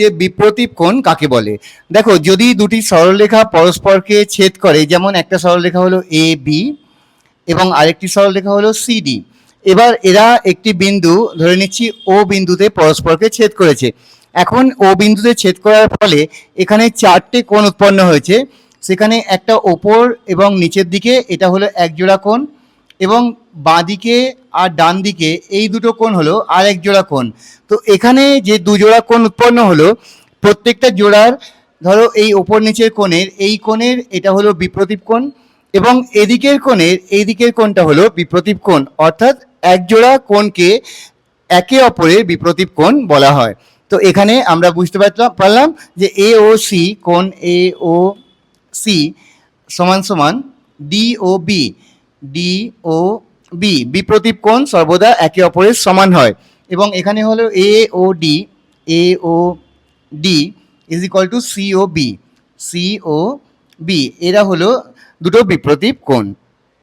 যে বিপ্রতীপ কোণ কাকে বলে? দেখো, যদি দুটি সরলরেখা পরস্পরকে ছেদ করে, যেমন একটা সরলরেখা হলো এ বি এবং আরেকটি সরলরেখা হলো সিডি এবার এরা একটি বিন্দু, ধরে নিচ্ছি ও বিন্দুতে পরস্পরকে ছেদ করেছে। এখন ও বিন্দুতে ছেদ করার ফলে এখানে চারটে কোণ উৎপন্ন হয়েছে। সেখানে একটা ওপর এবং নিচের দিকে, এটা হলো এক জোড়া কোণ এবং বাঁদিকে আর ডান দিকে এই দুটো কোণ হলো আর এক জোড়া কোণ। তো এখানে যে দু জোড়া কোণ উৎপন্ন হলো, প্রত্যেকটা জোড়ার ধরো এই ওপর নিচের কোণের, এই কোণের এটা হলো বিপ্রতীপ কোণ এবং এদিকের কোণের এই দিকের কোণটা হলো বিপ্রতীপ কোণ। অর্থাৎ এক জোড়া কোণকে একে অপরের বিপ্রতীপ কোণ বলা হয়। তো এখানে আমরা বুঝতে পারলাম যে এ ও সি কোণ এ ও সি সমান সমান D O B. D O B বিপ্রতীপ কোণ সর্বদা একে অপরের সমান হয়। এবং এখানে হলো A O D A O D is equal to C O B C O B এরা হলো দুটো বিপ্রতীপ কোণ।